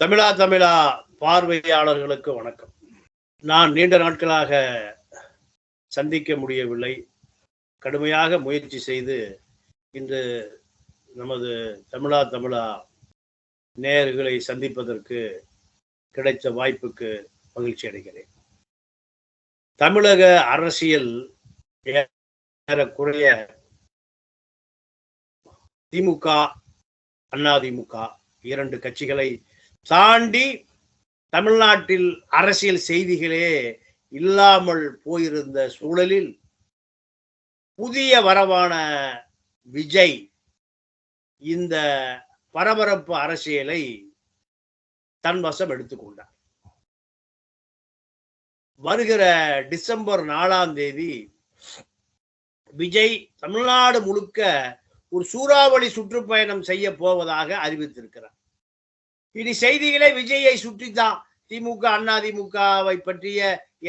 தமிழா தமிழா பார்வையாளர்களுக்கு வணக்கம். நான் நீண்ட நாட்களாக சந்திக்க முடியவில்லை. கடுமையாக முயற்சி செய்து இன்று நமது தமிழா தமிழா நேயர்களை சந்திப்பதற்கு கிடைத்த வாய்ப்புக்கு மகிழ்ச்சி அடைகிறேன். தமிழக அரசியல் ஏறக்குறைய திமுக அதிமுக இரண்டு கட்சிகளை தாண்டி தமிழ்நாட்டில் அரசியல் செய்திகளே இல்லாமல் போயிருந்த சூழலில் புதிய வரவான விஜய் இந்த பரபரப்பு அரசியலை தன் வசம் எடுத்துக்கொண்டார். வருகிற டிசம்பர் நாலாம் தேதி விஜய் தமிழ்நாடு முழுக்க ஒரு சூறாவளி சுற்றுப்பயணம் செய்ய போவதாக அறிவித்திருக்கிறார். இனி செய்திகளை விஜயை சுற்றித்தான் திமுக அண்ணா திமுகவை பற்றிய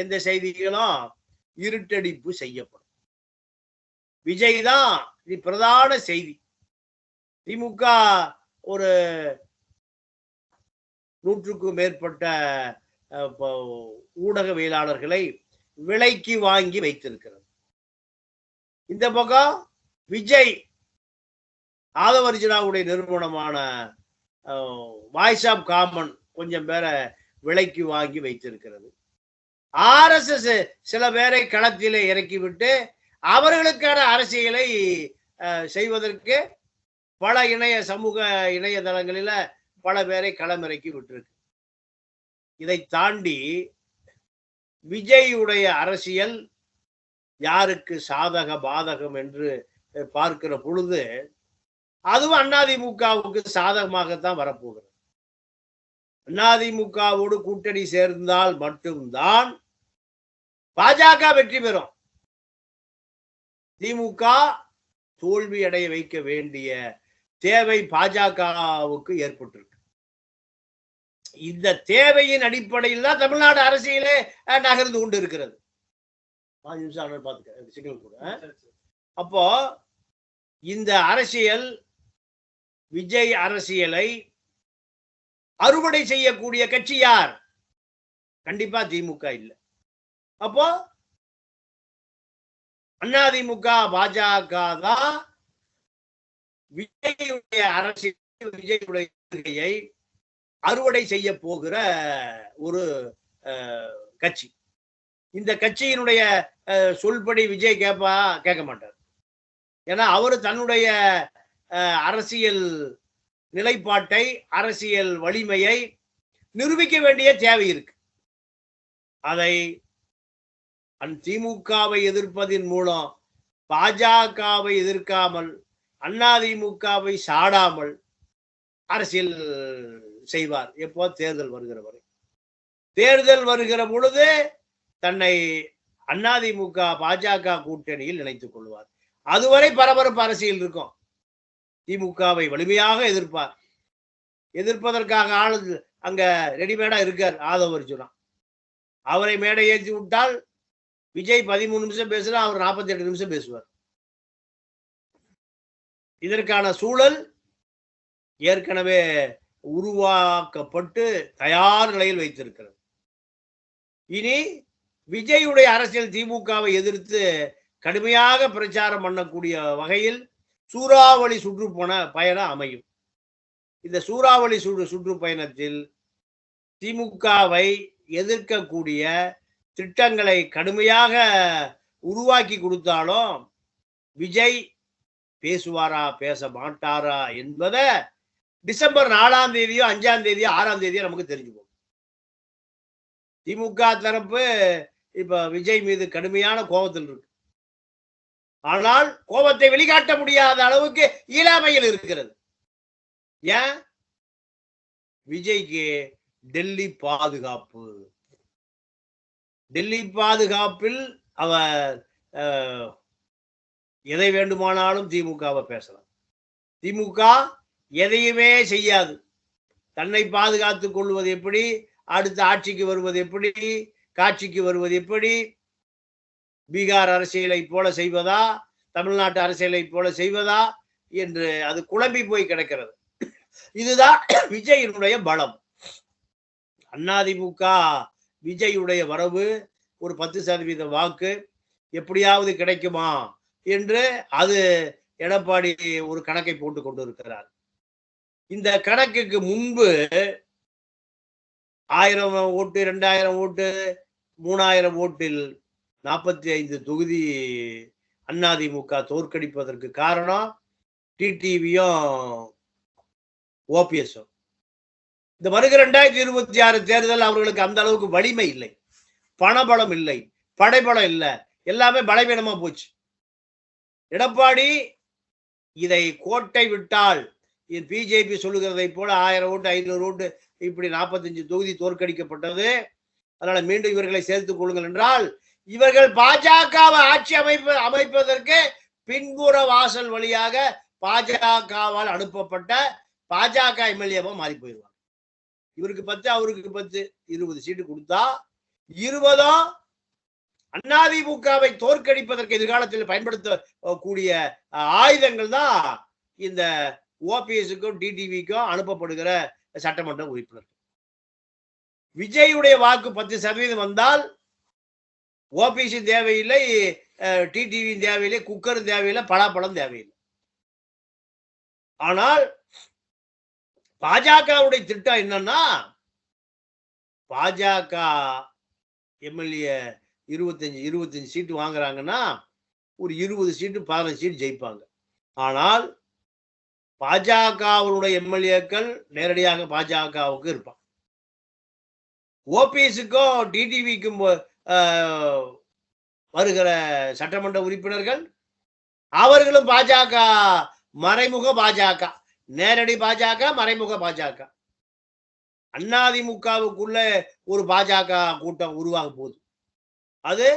எந்த செய்திகளும் இருட்டடிப்பு செய்யப்படும். விஜய் தான் இது பிரதான செய்தி. திமுக ஒரு நூற்றுக்கும் மேற்பட்ட ஊடகவியலாளர்களை விலைக்கு வாங்கி வைத்திருக்கிறது. இந்த பக்கம் விஜய் ஆதவர்ஜனாவுடைய நிறுவனமான வாய்ஸ் ஆஃப் காமன் கொஞ்சம் பேரை விலைக்கு வாங்கி வைத்திருக்கிறது. ஆர்எஸ்எஸ் சில பேரை களத்திலே இறக்கிவிட்டு அவர்களுக்கான அரசியலை செய்வதற்கு பல இணைய சமூக இணையதளங்களில பல பேரை களமிறக்கி விட்டிருக்கு. இதை தாண்டி விஜயுடைய அரசியல் யாருக்கு சாதக பாதகம் என்று பார்க்கிற பொழுது அதுவும் அதிமுகவுக்கு சாதகமாகத்தான் வரப்போகிறது. அதிமுகவோடு கூட்டணி சேர்ந்தால் மட்டும்தான் பாஜக வெற்றி பெறும். திமுக தோல்வி அடைய வைக்க வேண்டிய தேவை பாஜகவுக்கு ஏற்பட்டிருக்கு. இந்த தேவையின் அடிப்படையில் தான் தமிழ்நாடு அரசியலே நகர்ந்து கொண்டு இருக்கிறது பாஞ்சு சிக்னல் கூட அப்போ இந்த அரசியல் விஜய் அரசியலை அறுவடை செய்யக்கூடிய கட்சி யார்? கண்டிப்பா திமுக இல்லை. அப்போ அதிமுக பாஜக தான் விஜயுடைய அரசியல் விஜயுடைய கொள்கையை அறுவடை செய்ய போகிற ஒரு அஹ், கட்சி. இந்த கட்சியினுடைய அஹ், சொல்படி விஜய் கேட்பா கேட்க மாட்டார். ஏன்னா அவரு தன்னுடைய அரசியல் நிலைப்பாட்டை அரசியல் வலிமையை நிரூபிக்க வேண்டிய தேவை இருக்கு. அதை திமுகவை எதிர்ப்பதின் மூலம் பாஜகவை எதிர்க்காமல் அதிமுகவை சாடாமல் அரசியல் செய்வார். எப்போ? தேர்தல் வருகிற வரை. தேர்தல் வருகிற பொழுது தன்னை அதிமுக பாஜக கூட்டணியில் இணைத்துக் கொள்வார். அதுவரை பரபரப்பு அரசியல் இருக்கும். திமுகவை வலிமையாக எதிர்ப்பார். எதிர்ப்பதற்காக ஆளு அங்க ரெடிமேடா இருக்கார் ஆதவ அர்ஜுனா. அவரை மேடை ஏற்றி விட்டால் விஜய் பதிமூணு நிமிஷம் பேசுனா அவர் நாற்பத்தி எட்டு நிமிஷம் பேசுவார். இதற்கான சூழல் ஏற்கனவே உருவாக்கப்பட்டு தயார் நிலையில் வைத்திருக்கிறது. இனி விஜயுடைய அரசியல் திமுகவை எதிர்த்து கடுமையாக பிரச்சாரம் பண்ணக்கூடிய வகையில் சூறாவளி சுற்றுப்பயண பயணம் அமையும். இந்த சூறாவளி சுற்று சுற்றுப்பயணத்தில் திமுகவை எதிர்க்கக்கூடிய திட்டங்களை கடுமையாக உருவாக்கி கொடுத்தாலும் விஜய் பேசுவாரா பேச மாட்டாரா என்பதை டிசம்பர் நாலாம் தேதியோ அஞ்சாம் தேதியோ ஆறாம் தேதியோ நமக்கு தெரிஞ்சு போகும் திமுக தரப்பு இப்ப விஜய் மீது கடுமையான கோபத்தில் இருக்கு ஆனால் கோபத்தை வெளிக்காட்ட முடியாத அளவுக்கு இயலாமையில் இருக்கிறது. ஏன்? விஜய்க்கு டெல்லி பாதுகாப்பு. டெல்லி பாதுகாப்பில் அவர் எதை வேண்டுமானாலும் திமுகவை பேசலாம். திமுக எதையுமே செய்யாது. தன்னை பாதுகாத்துக் கொள்வது எப்படி? அடுத்த ஆட்சிக்கு வருவது எப்படி? காட்சிக்கு வருவது எப்படி? பீகார் அரசியலை போல செய்வதா? தமிழ்நாட்டு அரசியலை போல செய்வதா? என்று அது குழம்பி போய் கிடக்கிறது. இதுதான் விஜயினுடைய பலம். அதிமுக விஜயுடைய வரவு ஒரு பத்து சதவீத வாக்கு எப்படியாவது கிடைக்குமா? என்று அது எடப்பாடி ஒரு கணக்கை போட்டு கொண்டிருக்கிறார். இந்த கணக்குக்கு முன்பு ஆயிரம் ஓட்டு ரெண்டாயிரம் ஓட்டு மூணாயிரம் ஓட்டில் நாற்பத்தி ஐந்து தொகுதி அதிமுக தோற்கடிப்பதற்கு காரணம் டிடிவியும் ஓபிஎஸும் இந்த வருகிற ரெண்டாயிரத்தி இருபத்தி ஆறு தேர்தல் அவர்களுக்கு அந்த அளவுக்கு வலிமை இல்லை. பணபலம் இல்லை. படைபலம் இல்லை. எல்லாமே பலவீனமா போச்சு. எடப்பாடி இதை கோட்டை விட்டால் பிஜேபி சொல்லுகிறதை போல ஆயிரம் ஓட்டு ஐநூறு ஓட்டு இப்படி நாற்பத்தஞ்சு தொகுதி தோற்கடிக்கப்பட்டது. அதனால மீண்டும் இவர்களை சேர்த்துக் கொள்ளுங்கள் என்றால் இவர்கள் பாஜகவை ஆட்சி அமைப்பு அமைப்பதற்கு பின்புற வாசல் வழியாக பாஜகவால் அனுப்பப்பட்ட பாஜக எம்எல்ஏவா மாறி போயிடுவாங்க. இவருக்கு பத்து அவருக்கு பத்து இருபது சீட்டு கொடுத்தா இருபதும் அதிமுகவை தோற்கடிப்பதற்கு எதிர்காலத்தில் பயன்படுத்தக்கூடிய ஆயுதங்கள் தான் இந்த ஓபிஎஸ்க்கும் டிடிவிக்கும் அனுப்பப்படுகிற சட்டமன்ற உறுப்பினர். விஜயுடைய வாக்கு பத்து சதவீதம் வந்தால் ஓபிசி தேவையில்லை டிடிவி தேவையில்லை குக்கரும் தேவையில்லை பலாப்பழம் தேவையில்லை. ஆனால் பாஜகவுடைய திட்டம் என்னன்னா பாஜக எம்எல்ஏ இருபத்தஞ்சு இருபத்தஞ்சு சீட்டு வாங்குறாங்கன்னா ஒரு இருபது சீட்டு பதினஞ்சு சீட்டு ஜெயிப்பாங்க. ஆனால் பாஜகவுடைய எம்எல்ஏக்கள் நேரடியாக பாஜகவுக்கு இருப்பாங்க. ஓபிஎஸுக்கும் டிடிவிக்கும் வருகிற சட்டமன்ற உறுப்பினர்கள் அவர்களும் பாஜக மறைமுக பாஜக நேரடி பாஜக மறைமுக பாஜக. அதிமுகவுக்குள்ள ஒரு பாஜக கூட்டம் உருவாக போகுது. அது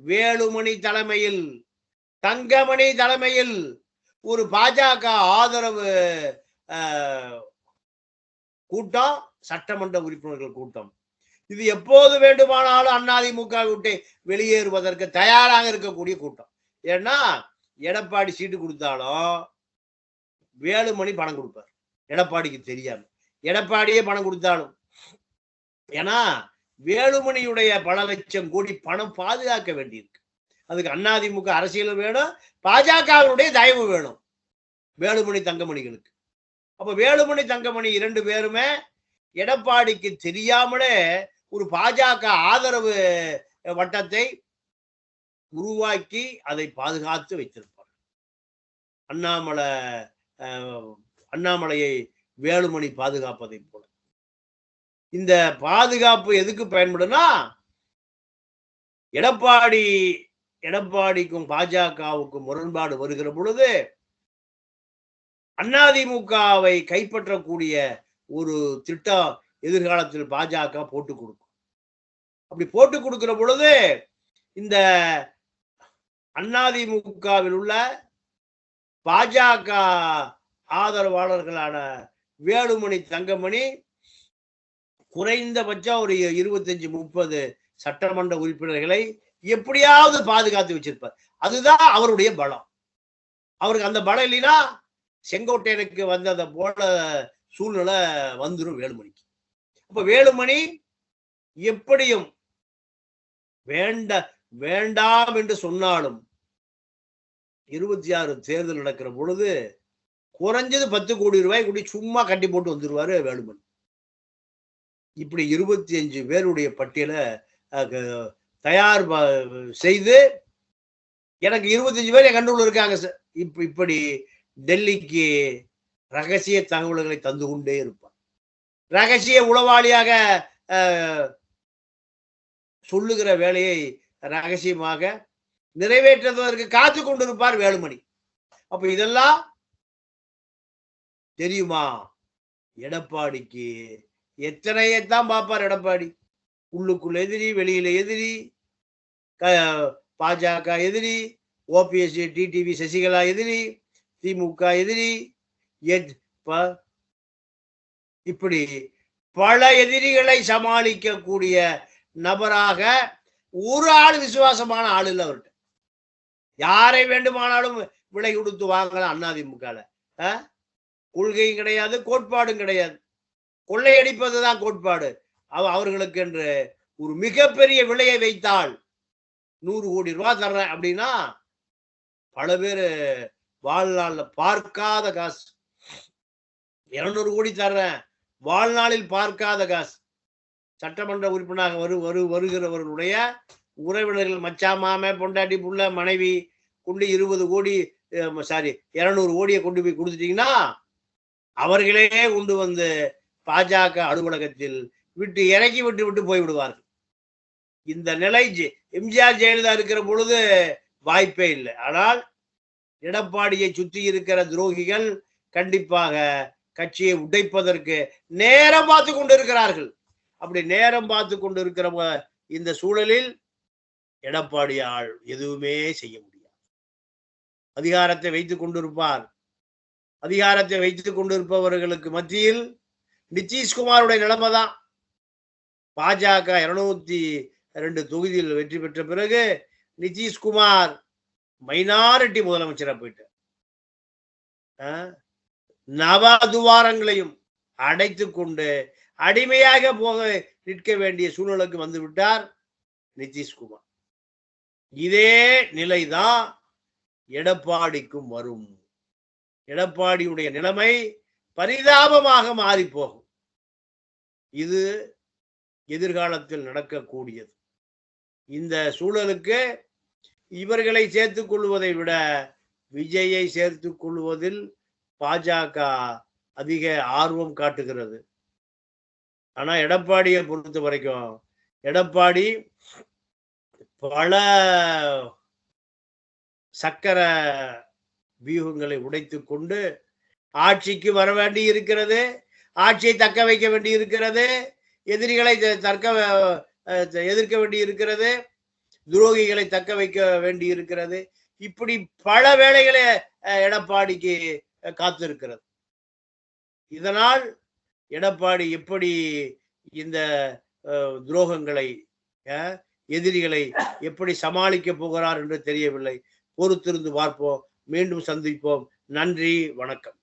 வேலுமணி தலைமையில் தங்கமணி தலைமையில் ஒரு பாஜக ஆதரவு கூட்டம் சட்டமன்ற உறுப்பினர்கள் கூட்டம். இது எப்போது வேண்டுமானாலும் அதிமுக விட்டு வெளியேறுவதற்கு தயாராக இருக்கக்கூடிய கூட்டம். ஏன்னா எடப்பாடி சீட்டு கொடுத்தாலும் வேலுமணி பணம் கொடுப்பார். எடப்பாடிக்கு தெரியாம. எடப்பாடியே பணம் கொடுத்தாலும். ஏன்னா வேலுமணியுடைய பல லட்சம் கோடி பணம் பாதுகாக்க வேண்டியிருக்கு. அதுக்கு அதிமுக அரசியல் வேணும் பாஜகவினுடைய தயவு வேணும். வேலுமணி தங்கமணிகளுக்கு. அப்ப வேலுமணி தங்கமணி இரண்டு பேருமே எடப்பாடிக்கு தெரியாமலே ஒரு பாஜக ஆதரவு வட்டத்தை உருவாக்கி அதை பாதுகாத்து வைத்திருப்பார். அண்ணாமலை அண்ணாமலையை வேலுமணி பாதுகாப்பதை போல. இந்த பாதுகாப்பு எதுக்கு பயன்படுனா எடப்பாடி எடப்பாடிக்கும் பாஜகவுக்கும் முரண்பாடு வருகிற பொழுது அதிமுகவை கைப்பற்றக்கூடிய ஒரு திட்டம் எதிர்காலத்தில் பாஜக போட்டு கொடுக்கும். அப்படி போட்டு கொடுக்கிற பொழுது இந்த அதிமுகவில் உள்ள பாஜக ஆதரவாளர்களான வேலுமணி தங்கமணி குறைந்தபட்சம் ஒரு இருபத்தஞ்சு முப்பது சட்டமன்ற உறுப்பினர்களை எப்படியாவது பாதுகாத்து வச்சிருப்பார். அதுதான் அவருடைய பலம். அவருக்கு அந்த பலம் இல்லைன்னா செங்கோட்டையனுக்கு வந்ததை போல சூழ்நிலை வந்துடும் வேலுமணிக்கு. அப்ப வேலுமணி எப்படியும் வேண்ட வேண்டாம் என்று சொன்னாலும் இருபத்தி ஆறு தேர்தல் நடக்கிற பொழுது குறைஞ்சது பத்து கோடி ரூபாய் கூடி சும்மா கட்டி போட்டு வந்துருவாரு வேலுமணி. இப்படி இருபத்தி அஞ்சு பேருடைய பட்டியலை தயார் செய்து எனக்கு இருபத்தஞ்சு பேர் என் கண்டுள்ள இருக்காங்க இப்ப இப்படி டெல்லிக்கு ரகசிய தகவல்களை தந்து கொண்டே இருப்பார். ரகசிய உளவாளியாக சொல்லுகிற வேலையை ரகசியமாக நிறைவேற்றுவதற்கு காத்து கொண்டிருப்பார் வேலுமணி. அப்ப இதெல்லாம் தெரியுமா? எடப்பாடிக்கு எத்தனையத்தான் பார்ப்பார் எடப்பாடி? உள்ளுக்குள்ள எதிரி வெளியில எதிரி பாஜக எதிரி ஓபிஎஸ் டிடிவி சசிகலா எதிரி திமுக எதிரி இப்படி பல எதிரிகளை சமாளிக்கக்கூடிய நபராக ஒரு ஆள் விசுவாசமான ஆள் இல்லை அவர்கிட்ட. யாரை வேண்டுமானாலும் விலை கொடுத்து வாங்கலாம் அதிமுகல கொள்கையும் கிடையாது கோட்பாடும் கிடையாது. கொள்ளையடிப்பது தான் கோட்பாடு. அவ- அவர்களுக்கு என்று ஒரு மிகப்பெரிய விலையை வைத்தால் நூறு கோடி ரூபாய் தர்றேன் அப்படின்னா பல பேர் வாழ்நாளில் பார்க்காத காசு. இருநூறு கோடி தர்றேன். வாழ்நாளில் பார்க்காத காசு. சட்டமன்ற உறுப்பினராக வரு வரு வருகிறவர்களுடைய உறவினர்கள் மச்சா மாம பொண்டாட்டி புள்ள மனைவி கொண்டு இருபது கோடி சாரி இருநூறு கோடியை கொண்டு போய் கொடுத்துட்டீங்கன்னா அவர்களே கொண்டு வந்து பாஜக அலுவலகத்தில் விட்டு இறக்கி விட்டு விட்டு போய் விடுவார்கள். இந்த நிலை எம்ஜிஆர் ஜெயலலிதா இருக்கிற பொழுது வாய்ப்பே இல்லை. ஆனால் எடப்பாடியை சுற்றி இருக்கிற துரோகிகள் கண்டிப்பாக கட்சியை உடைப்பதற்கு நேரம் பார்த்து கொண்டு இருக்கிறார்கள் அப்படி நேரம் பார்த்து கொண்டு இருக்கிற இந்த சூழலில் எடப்பாடியால் எதுவுமே செய்ய முடியாது. அதிகாரத்தை வைத்துக் கொண்டிருப்பார். அதிகாரத்தை வைத்துக் கொண்டிருப்பவர்களுக்கு மத்தியில் நிதிஷ்குமாருடைய நிலைமை தான். பாஜக இருநூத்தி ரெண்டு தொகுதியில் வெற்றி பெற்ற பிறகு நிதிஷ்குமார் மைனாரிட்டி முதலமைச்சராக போயிட்டார். நவதுவாரங்களையும் அடைத்து கொண்டு அடிமையாக போக நிற்க வேண்டிய சூழலுக்கு வந்து விட்டார் நிதிஷ்குமார். இதே நிலைதான் எடப்பாடிக்கும் வரும். எடப்பாடியுடைய நிலைமை பரிதாபமாக மாறி போகும் இது எதிர்காலத்தில் நடக்கக்கூடியது. இந்த சூழலுக்கு இவர்களை சேர்த்துக் கொள்வதை விட விஜயை சேர்த்துக் கொள்வதில் பாஜக அதிக ஆர்வம் காட்டுகிறது. ஆனா எடப்பாடியை பொறுத்த வரைக்கும் எடப்பாடி பல சக்கர வியூகங்களை உடைத்து கொண்டு ஆட்சிக்கு வர வேண்டி இருக்கிறது ஆட்சியை தக்க வைக்க வேண்டி இருக்கிறது எதிரிகளை த- தற்க அஹ், எதிர்க்க வேண்டி இருக்கிறது துரோகிகளை தக்க வைக்க வேண்டி இருக்கிறது இப்படி பல வேலைகளை அஹ், எடப்பாடிக்கு காத்திருக்கிறது. இதனால் எடப்பாடி எப்படி இந்த துரோகங்களை அஹ், எதிரிகளை எப்படி சமாளிக்க போகிறார் என்று தெரியவில்லை. பொறுத்திருந்து பார்ப்போம். மீண்டும் சந்திப்போம். நன்றி வணக்கம்.